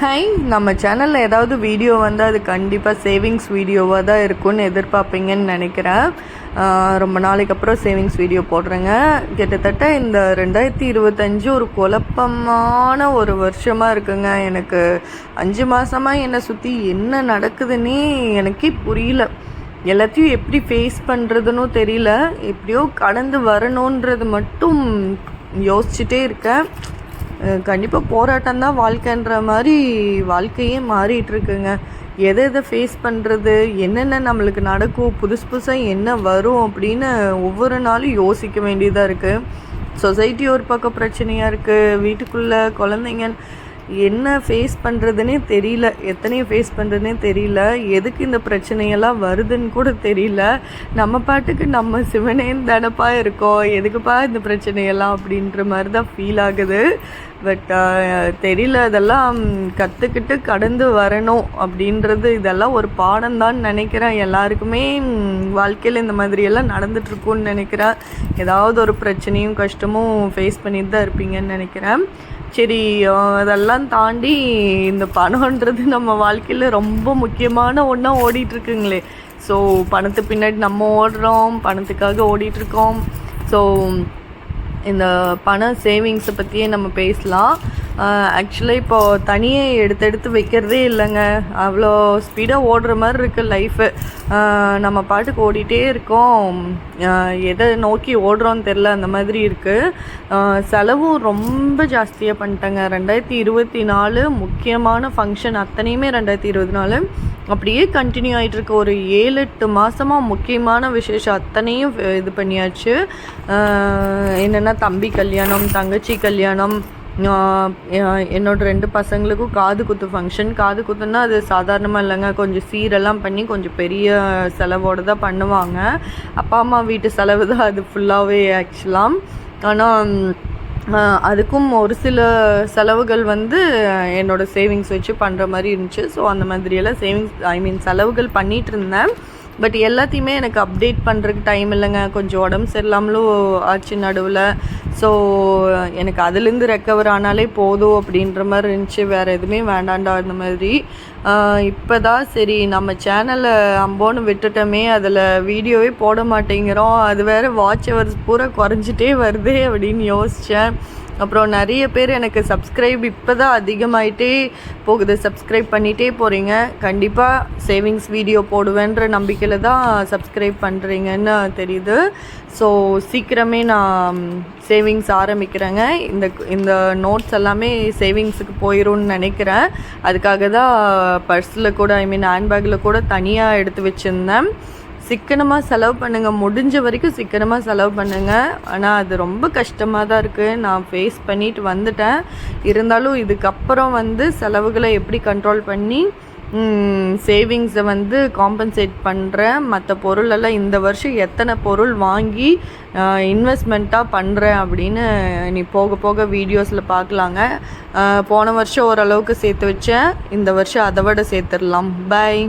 Hi நம்ம சேனலில் ஏதாவது வீடியோ வந்து அது கண்டிப்பாக சேவிங்ஸ் வீடியோவாக தான் இருக்கும்னு எதிர்பார்ப்பீங்கன்னு நினைக்கிறேன். ரொம்ப நாளைக்கு அப்புறம் சேவிங்ஸ் வீடியோ போடுறேங்க. கிட்டத்தட்ட இந்த ரெண்டாயிரத்தி இருபத்தஞ்சு ஒரு குழப்பமான ஒரு வருஷமாக இருக்குங்க. எனக்கு அஞ்சு மாதமாக என்னை சுற்றி என்ன நடக்குதுன்னே எனக்கே புரியல. எல்லாத்தையும் எப்படி ஃபேஸ் பண்ணுறதுன்னு தெரியல. எப்படியோ கடந்து வரணுன்றது மட்டும் யோசிச்சுட்டே இருக்கேன். கண்டிப்பாக போராட்டம் தான் வாழ்க்கைன்ற மாதிரி வாழ்க்கையே மாறிட்டுருக்குங்க. எதை எதை ஃபேஸ் பண்ணுறது என்னென்ன நம்மளுக்கு நடக்கும் புதுசு புதுசாக என்ன வரும் அப்படின்னு ஒவ்வொரு நாளும் யோசிக்க வேண்டியதாக இருக்குது சொசைட்டி ஒரு பக்கம் பிரச்சனையாக இருக்குது வீட்டுக்குள்ளே குழந்தைங்க என்ன ஃபேஸ் பண்ணுறதுனே தெரியல. எத்தனையோ ஃபேஸ் பண்ணுறதுனே தெரியல. எதுக்கு இந்த பிரச்சனையெல்லாம் வருதுன்னு கூட தெரியல. நம்ம பாட்டுக்கு நம்ம சிவனேன்னு தானப்பா இருக்கோம். எதுக்குப்பா இந்த பிரச்சனையெல்லாம் அப்படின்ற மாதிரி தான் ஃபீல் ஆகுது பட் தெரியல. அதெல்லாம் கற்றுக்கிட்டு கடந்து வரணும் அப்படின்றது இதெல்லாம் ஒரு பாடம் தான் நினைக்கிறேன். எல்லாருக்குமே வாழ்க்கையில் இந்த மாதிரியெல்லாம் நடந்துட்டுருக்கும்னு நினைக்கிறேன். ஏதாவது ஒரு பிரச்சனையும் கஷ்டமும் ஃபேஸ் பண்ணிட்டு தான் இருப்பீங்கன்னு நினைக்கிறேன். சரி அதெல்லாம் தாண்டி இந்த பணம்ன்றது நம்ம வாழ்க்கையில் ரொம்ப முக்கியமான ஒன்றா ஓடிட்டுருக்குங்களே. ஸோ பணத்து பின்னாடி நம்ம ஓடுறோம் பணத்துக்காக ஓடிட்டுருக்கோம். ஸோ இந்த பண சேவிங்ஸை பற்றியே நம்ம பேசலாம். ஆக்சுவலாக இப்போது தனியே எடுத்து எடுத்து வைக்கிறதே இல்லைங்க. அவ்வளோ ஸ்பீடாக ஓடுற மாதிரி இருக்குது லைஃபு நம்ம பாட்டுக்கு ஓடிட்டே இருக்கோம். எதை நோக்கி ஓடுறோன்னு தெரில அந்த மாதிரி இருக்குது செலவும் ரொம்ப ஜாஸ்தியாக பண்ணிட்டேங்க. ரெண்டாயிரத்தி இருபத்தி நாலு முக்கியமான ஃபங்க்ஷன் அத்தனையுமே ரெண்டாயிரத்தி இருபத்தி நாலு. அப்படியே கண்டினியூ ஆகிட்டு இருக்கு. ஒரு ஏழு எட்டு மாதமாக முக்கியமான விசேஷம் அத்தனையும் இது பண்ணியாச்சு. என்னென்னா தம்பி கல்யாணம் தங்கச்சி கல்யாணம் என்னோட ரெண்டு பசங்களுக்கும் காது குத்து ஃபங்க்ஷன் காது குத்துன்னா அது சாதாரணமாக இல்லைங்க. கொஞ்சம் சீரெல்லாம் பண்ணி கொஞ்சம் பெரிய செலவோடு தான் பண்ணுவாங்க. அப்பா அம்மா வீட்டு செலவு தான் அது ஃபுல்லாகவே ஆக்சுவலாக ஆனால் அதுக்கும் ஒரு சில செலவுகள் வந்து என்னோடய சேவிங்ஸ் வச்சு பண்ணுற மாதிரி இருந்துச்சு. ஸோ அந்த மாதிரியெல்லாம் சேவிங்ஸ் ஐ மீன் செலவுகள் பண்ணிகிட்டு இருந்தேன். பட் எல்லாத்தையுமே எனக்கு அப்டேட் பண்ணுறதுக்கு டைம் இல்லைங்க. கொஞ்சம் உடம்பு சரியில்லாமலும் ஆச்சு நடுவில். ஸோ எனக்கு அதுலேருந்து ரெக்கவர் ஆனாலே போதும் அப்படின்ற மாதிரி இருந்துச்சு. வேறு எதுவுமே வேண்டாண்டா அந்த மாதிரி. இப்போ தான் சரி நம்ம சேனலை அம்போன்னு விட்டுட்டோமே அதில் வீடியோவே போட மாட்டேங்கிறோம். அது வேறு வாட்ச் ஹவர்ஸ் பூரா குறைஞ்சிட்டே வருதே அப்படின்னு யோசித்தேன் அப்புறம் நிறைய பேர் எனக்கு சப்ஸ்கிரைப் இப்போ தான் அதிகமாயிட்டே போகுது. சப்ஸ்கிரைப் பண்ணிகிட்டே போகிறீங்க கண்டிப்பாக சேவிங்ஸ் வீடியோ போடுவேன்ற நம்பிக்கையில் தான் சப்ஸ்கிரைப் பண்ணுறீங்கன்னு தெரியுது. ஸோ சீக்கிரமே நான் சேவிங்ஸ் ஆரம்பிக்கிறேங்க. இந்த இந்த நோட்ஸ் எல்லாமே சேவிங்ஸுக்கு போயிடும்னு நினைக்கிறேன். அதுக்காக தான் பர்ஸில் கூட ஐ மீன் ஹேண்ட்பேக்கில் கூட தனியாக எடுத்து வச்சுருந்தேன். சிக்கனமாக செலவு பண்ணுங்கள் முடிஞ்ச வரைக்கும் சிக்கனமாக செலவு பண்ணுங்கள் ஆனால் அது ரொம்ப கஷ்டமாக தான் இருக்குது நான் ஃபேஸ் பண்ணிட்டு வந்துட்டேன். இருந்தாலும் இதுக்கப்புறம் வந்து செலவுகளை எப்படி கண்ட்ரோல் பண்ணி சேவிங்ஸை வந்து காம்பன்சேட் பண்ணுறேன் மற்ற பொருளெல்லாம் இந்த வருஷம் எத்தனை பொருள் வாங்கி இன்வெஸ்ட்மெண்ட்டாக பண்ணுறேன் அப்படின்னு நீ போக போக வீடியோஸில் பார்க்கலாங்க. போன வருஷம் ஓரளவுக்கு சேர்த்து வச்சேன். இந்த வருஷம் அதை விட சேர்த்துடலாம். பாய்